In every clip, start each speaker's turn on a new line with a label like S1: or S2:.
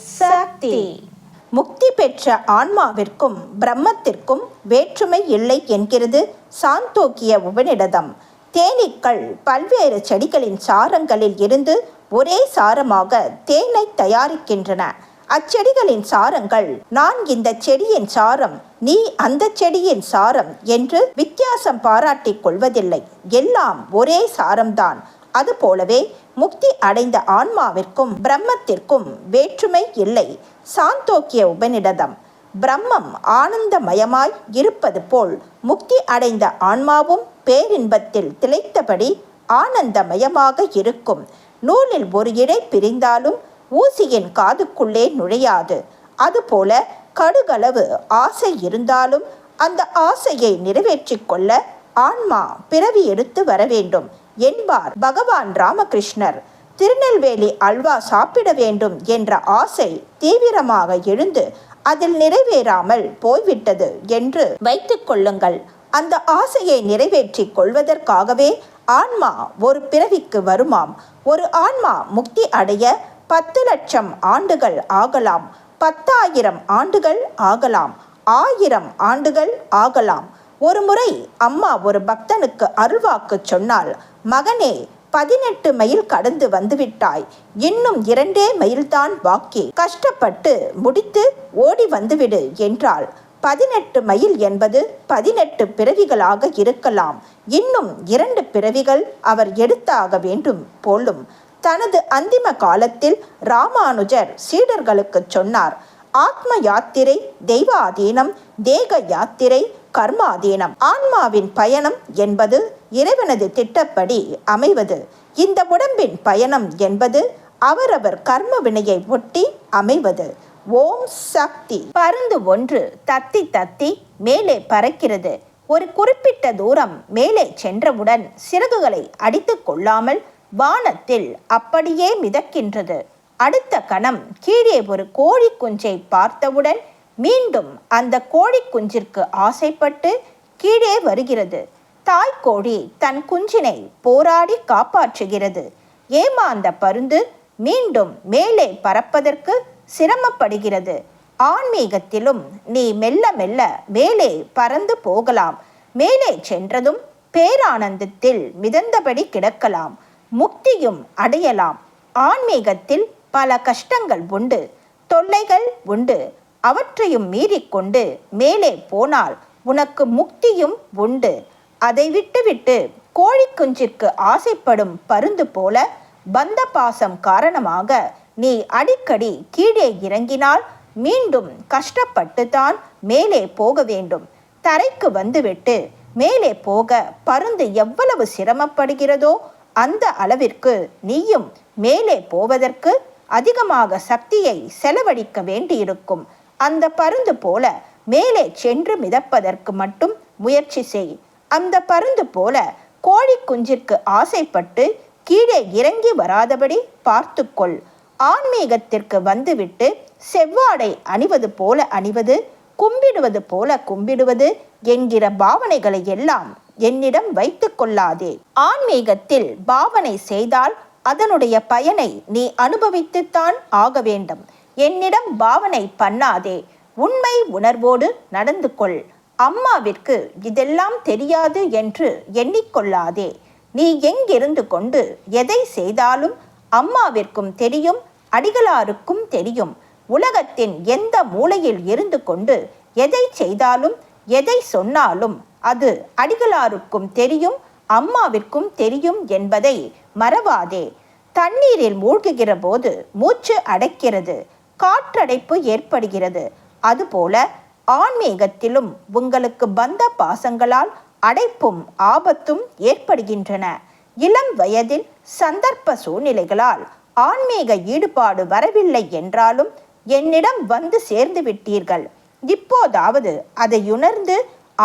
S1: சக்தி. முக்தி பெற்ற ஆன்மாவிற்கும் பிரம்மத்திற்கும் வேற்றுமை இல்லை என்கிறது சாந்தோக்கிய உபநிடதம். தேனீக்கள் பல்வேறு செடிகளின் சாரங்களில் இருந்து ஒரே சாரமாக தேனை தயாரிக்கின்றன. அச்செடிகளின் சாரங்கள் நான் இந்த செடியின் சாரம் நீ அந்த செடியின் சாரம் என்று வித்தியாசம் பாராட்டிக் கொள்வதில்லை. எல்லாம் ஒரே சாரம்தான். அதுபோலவே முக்தி அடைந்த ஆன்மாவிற்கும் பிரம்மத்திற்கும் வேற்றுமை இல்லை. சாந்தோக்கிய உபநிடதம். பிரம்மம் ஆனந்தமயமாய் இருப்பது போல் முக்தி அடைந்த ஆன்மாவும் பேரின்பத்தில் திளைத்தபடி ஆனந்தமயமாக இருக்கும். நூலில் ஒரு இடை பிரிந்தாலும் ஊசியின் காதுக்குள்ளே நுழையாது. அதுபோல கடுகளவு ஆசை இருந்தாலும் அந்த ஆசையை நிறைவேற்றிக்கொள்ள ஆன்மா பிறவி எடுத்து வர வேண்டும். என்பார் பகவான் ராமகிருஷ்ணர். திருநெல்வேலி அல்வா சாப்பிட வேண்டும் என்ற ஆசை தீவிரமாக எழுந்து அதில் நிறைவேறாமல் போய்விட்டது என்று வைத்துக் கொள்ளுங்கள். அந்த ஆசையை நிறைவேற்றிக் கொள்வதற்காகவே ஆன்மா ஒரு பிறவிக்கு வருமாம். ஒரு ஆன்மா முக்தி அடைய பத்து லட்சம் ஆண்டுகள் ஆகலாம். பத்தாயிரம் ஆண்டுகள் ஆகலாம். ஆயிரம் ஆண்டுகள் ஆகலாம். ஒரு முறை அம்மா ஒரு பக்தனுக்கு அருள்வாக்கு சொன்னால் மகனே பதினெட்டு மைல் கடந்து வந்துவிட்டாய். இன்னும் இரண்டே மைல்தான் பாக்கி கஷ்டப்பட்டு முடித்து ஓடி வந்துவிடு என்றாள். பதினெட்டு மைல் என்பது பதினெட்டு பிறவிகளாக இருக்கலாம். இன்னும் இரண்டு பிறவிகள் அவர் எடுத்தாக வேண்டும் போலும். தனது அந்திம காலத்தில் ராமானுஜர் சீடர்களுக்கு சொன்னார் ஆத்ம யாத்திரை தெய்வாதீனம் தேக யாத்திரை கர்மாதீனம். ஆன்மாவின் பயணம் என்பது இறைவனது திட்டப்படி அமைவது. இந்த உடம்பின் பயணம் என்பது அவரவர் கர்ம வினையை ஒட்டி அமைவது. ஓம் சக்தி. பருந்து ஒன்று தத்தி தத்தி மேலே பறக்கிறது. ஒரு குறிப்பிட்ட தூரம் மேலே சென்றவுடன் சிறகுகளை அடித்து கொள்ளாமல் வானத்தில் அப்படியே மிதக்கின்றது. அடுத்த கணம் கீழே ஒரு கோழி குஞ்சை பார்த்தவுடன் மீண்டும் அந்த கோழி குஞ்சிற்கு ஆசைப்பட்டு கீழே வருகிறது. தாய்க்கோழி தன் குஞ்சினை போராடி காப்பாற்றுகிறது. ஏமாந்த பருந்து மீண்டும் மேலே பறப்பதற்கு சிரமப்படுகிறது. ஆன்மீகத்திலும் நீ மெல்ல மெல்ல மேலே பறந்து போகலாம். மேலே சென்றதும் பேரானந்தத்தில் மிதந்தபடி கிடக்கலாம். முக்தியும் அடையலாம். ஆன்மீகத்தில் பல கஷ்டங்கள் உண்டு. தொல்லைகள் உண்டு. அவற்றையும் மீறிக்கொண்டு மேலே போனால் உனக்கு முக்தியும் உண்டு. அதை விட்டுவிட்டு கோழி குஞ்சிற்கு ஆசைப்படும் பருந்து போல பந்த பாசம் காரணமாக நீ அடிக்கடி கீழே இறங்கினால் மீண்டும் கஷ்டப்பட்டுத்தான் மேலே போக வேண்டும். தரைக்கு வந்துவிட்டு மேலே போக பருந்து எவ்வளவு சிரமப்படுகிறதோ அந்த அளவிற்கு நீயும் மேலே போவதற்கு அதிகமாக சக்தியை செலவழிக்க வேண்டியிருக்கும். அந்த பருந்து போல மேலே சென்று மிதப்பதற்கு மட்டும் முயற்சி செய். அந்த பருந்து போல கோழி குஞ்சிற்கு ஆசைப்பட்டு கீழே இறங்கி வராதபடி பார்த்துக்கொள். ஆன்மீகத்திற்கு வந்துவிட்டு செவ்வாடை அணிவது போல அணிவது கும்பிடுவது போல கும்பிடுவது என்கிற பாவனைகளை எல்லாம் என்னிடம் வைத்து கொள்ளாதே. ஆன்மீகத்தில் பாவனை செய்தால் அதனுடைய பயனை நீ அனுபவித்துத்தான் ஆக வேண்டும். என்னிடம் பாவனை பண்ணாதே. உண்மை உணர்வோடு நடந்து கொள். அம்மாவிற்கு இதெல்லாம் தெரியாது என்று எண்ணிக்கொள்ளாதே. நீ எங்கிருந்து கொண்டு எதை செய்தாலும் அம்மாவிற்கும் தெரியும் அடிகளாருக்கும் தெரியும். உலகத்தின் எந்த மூலையில் இருந்து கொண்டு எதை செய்தாலும் எதை சொன்னாலும் அது அடிகளாருக்கும் தெரியும் அம்மாவிற்கும் தெரியும் என்பதை மறவாதே. தண்ணீரில் மூழ்குகிற போது மூச்சு அடைக்கிறது காற்றடைப்பு ஏற்படுகிறது. அதுபோல ஆன்மீகத்திலும் உங்களுக்கு பந்த பாசங்களால் அடைப்பும் ஆபத்தும் ஏற்படுகின்றன. இளம் வயதில் சந்தர்ப்ப சூழ்நிலைகளால் ஆன்மீக ஈடுபாடு வரவில்லை என்றாலும் என்னிடம் வந்து சேர்ந்து விட்டீர்கள். இப்போதாவது அதை உணர்ந்து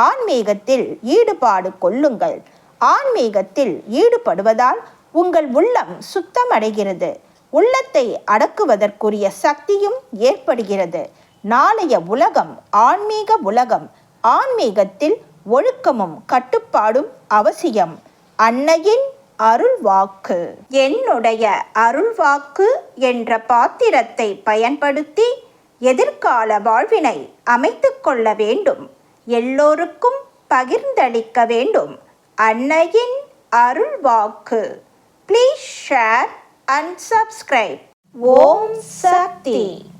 S1: ஆன்மீகத்தில் ஈடுபாடு கொள்ளுங்கள். ஆன்மீகத்தில் ஈடுபடுவதால் உங்கள் உள்ளம் சுத்தமடைகிறது. உள்ளத்தை அடக்குவதற்குரிய சக்தியும் ஏற்படுகிறது. நாளைய உலகம் ஆன்மீக உலகம் ஆன்மீகத்தில் ஒழுக்கமும் கட்டுப்பாடும் அவசியம். அன்னையின் அருள்வாக்கு. என்னுடைய அருள்வாக்கு என்ற பாத்திரத்தை பயன்படுத்தி எதிர்கால வாழ்வினை அமைத்து கொள்ள வேண்டும். எல்லோருக்கும் பகிர்ந்தளிக்க வேண்டும். அன்னையின் அருள்வாக்கு. Please share and subscribe Om Shakti.